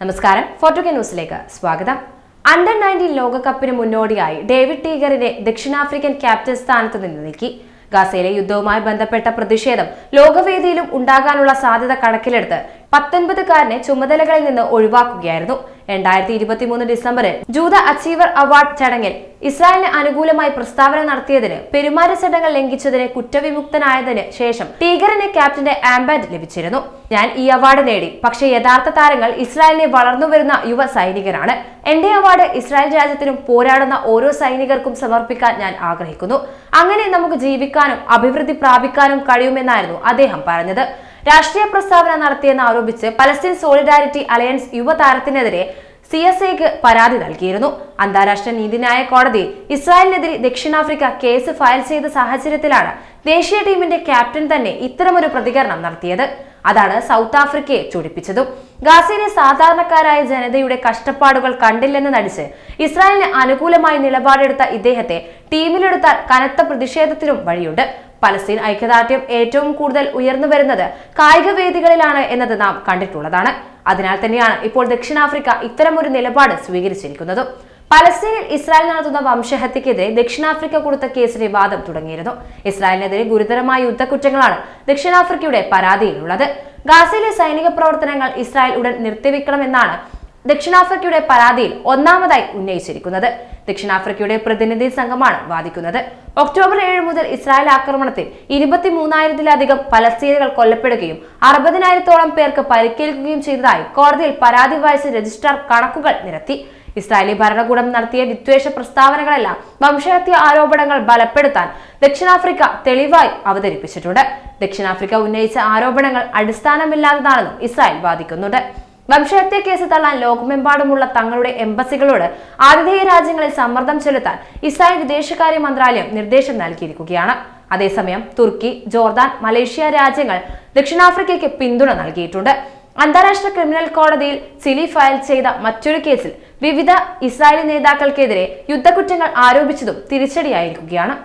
നമസ്കാരം. ഫോർട്ടുഗ ന്യൂസിലേക്ക് സ്വാഗതം. അണ്ടർ നയന്റീൻ ലോകകപ്പിന് മുന്നോടിയായി ഡേവിഡ് ടീഗറിനെ ദക്ഷിണാഫ്രിക്കൻ ക്യാപ്റ്റൻ സ്ഥാനത്ത് നിന്ന് നീക്കി. ഗാസയിലെ യുദ്ധവുമായി ബന്ധപ്പെട്ട പ്രതിഷേധം ലോകവേദിയിലും ഉണ്ടാകാനുള്ള സാധ്യത കണക്കിലെടുത്ത് പത്തൊൻപതുകാരനെ ചുമതലകളിൽ നിന്ന് ഒഴിവാക്കുകയായിരുന്നു. രണ്ടായിരത്തി ഇരുപത്തി മൂന്ന് ഡിസംബറിൽ. ജൂത അച്ചീവർ അവാർഡ് ചടങ്ങിൽ ഇസ്രായേലിന് അനുകൂലമായി പ്രസ്താവന നടത്തിയതിന് പെരുമാറ്റച്ചട്ടങ്ങൾ ലംഘിച്ചതിന് കുറ്റവിമുക്തനായതിന് ശേഷം ടീഗറിന് ക്യാപ്റ്റന്റെ ആംബാൻഡ് ലഭിച്ചിരുന്നു. ഞാൻ ഈ അവാർഡ് നേടി. പക്ഷേ യഥാർത്ഥ താരങ്ങൾ ഇസ്രായേലിനെ വളർന്നുവരുന്ന യുവ സൈനികരാണ്. എന്റെ അവാർഡ് ഇസ്രായേൽ രാജ്യത്തിനും പോരാടുന്ന ഓരോ സൈനികർക്കും സമർപ്പിക്കാൻ ഞാൻ ആഗ്രഹിക്കുന്നു. അങ്ങനെ നമുക്ക് ജീവിക്കാനും അഭിവൃദ്ധി പ്രാപിക്കാനും കഴിയുമെന്നായിരുന്നു അദ്ദേഹം പറഞ്ഞത്. രാഷ്ട്രീയ പ്രസ്താവന നടത്തിയെന്ന് ആരോപിച്ച് പലസ്തീൻ സോളിഡാരിറ്റി അലയൻസ് യുവതാരത്തിനെതിരെ സി എസ് ഐക്ക് പരാതി നൽകിയിരുന്നു. അന്താരാഷ്ട്ര നീതിന്യായ കോടതി ഇസ്രായേലിനെതിരെ ദക്ഷിണാഫ്രിക്ക കേസ് ഫയൽ ചെയ്ത സാഹചര്യത്തിലാണ് ദേശീയ ടീമിന്റെ ക്യാപ്റ്റൻ തന്നെ ഇത്തരമൊരു പ്രതികരണം നടത്തിയത്. അതാണ് സൗത്ത് ആഫ്രിക്കയെ ചൊടിപ്പിച്ചതും. ഗാസയിലെ സാധാരണക്കാരായ ജനതയുടെ കഷ്ടപ്പാടുകൾ കണ്ടില്ലെന്ന് നടിച്ച് ഇസ്രായേലിന് അനുകൂലമായി നിലപാടെടുത്ത ഇദ്ദേഹത്തെ ടീമിലെടുത്താൽ കനത്ത പ്രതിഷേധത്തിനും വഴിയുണ്ട്. പലസ്തീൻ ഐക്യദാർഢ്യം ഏറ്റവും കൂടുതൽ ഉയർന്നു വരുന്നത് കായിക വേദികളിലാണ് എന്നത് നാം കണ്ടിട്ടുള്ളതാണ്. അതിനാൽ തന്നെയാണ് ഇപ്പോൾ ദക്ഷിണാഫ്രിക്ക ഇത്തരമൊരു നിലപാട് സ്വീകരിച്ചിരിക്കുന്നത്. പലസ്തീനിൽ ഇസ്രായേൽ നടത്തുന്ന വംശഹത്യക്കെതിരെ ദക്ഷിണാഫ്രിക്ക കൊടുത്ത കേസിലെ വാദം തുടങ്ങിയിരുന്നു. ഇസ്രായേലിനെതിരെ ഗുരുതരമായ യുദ്ധക്കുറ്റങ്ങളാണ് ദക്ഷിണാഫ്രിക്കയുടെ പരാതിയിലുള്ളത്. ഗാസയിലെ സൈനിക പ്രവർത്തനങ്ങൾ ഇസ്രായേൽ ഉടൻ നിർത്തിവെക്കണമെന്നാണ് ദക്ഷിണാഫ്രിക്കയുടെ പരാതിയിൽ ഒന്നാമതായി ഉന്നയിച്ചിരിക്കുന്നത്. ദക്ഷിണാഫ്രിക്കയുടെ പ്രതിനിധി സംഘമാണ് വാദിക്കുന്നത്. ഒക്ടോബർ ഏഴ് മുതൽ ഇസ്രായേൽ ആക്രമണത്തിൽ ഇരുപത്തിമൂന്നായിരത്തിലധികം പലസ്തീനുകൾ കൊല്ലപ്പെടുകയും അറുപതിനായിരത്തോളം പേർക്ക് പരിക്കേൽക്കുകയും ചെയ്തതായി കോടതിയിൽ പരാതി വായിച്ച രജിസ്ട്രാർ കണക്കുകൾ നിരത്തി. ഇസ്രായേലി ഭരണകൂടം നടത്തിയ വിദ്വേഷ പ്രസ്താവനകളെല്ലാം വംശഹത്യ ആരോപണങ്ങൾ ബലപ്പെടുത്താൻ ദക്ഷിണാഫ്രിക്ക തെളിവായി അവതരിപ്പിച്ചിട്ടുണ്ട്. ദക്ഷിണാഫ്രിക്ക ഉന്നയിച്ച ആരോപണങ്ങൾ അടിസ്ഥാനമില്ലാത്തതാണെന്നും ഇസ്രായേൽ വാദിക്കുന്നുണ്ട്. വംശഹത്യ കേസ് തള്ളാൻ ലോകമെമ്പാടുമുള്ള തങ്ങളുടെ എംബസികളോട് ആതിഥേയ രാജ്യങ്ങളിൽ സമ്മർദ്ദം ചെലുത്താൻ ഇസ്രായേൽ വിദേശകാര്യ മന്ത്രാലയം നിർദ്ദേശം നൽകിയിരിക്കുകയാണ്. അതേസമയം തുർക്കി ജോർദാൻ മലേഷ്യ രാജ്യങ്ങൾ ദക്ഷിണാഫ്രിക്കയ്ക്ക് പിന്തുണ നൽകിയിട്ടുണ്ട്. അന്താരാഷ്ട്ര ക്രിമിനൽ കോടതിയിൽ ചിലി ഫയൽ ചെയ്ത മറ്റൊരു കേസിൽ വിവിധ ഇസ്രായേലി നേതാക്കൾക്കെതിരെ യുദ്ധക്കുറ്റങ്ങൾ ആരോപിച്ചതും തിരിച്ചടിയായിരിക്കുകയാണ്.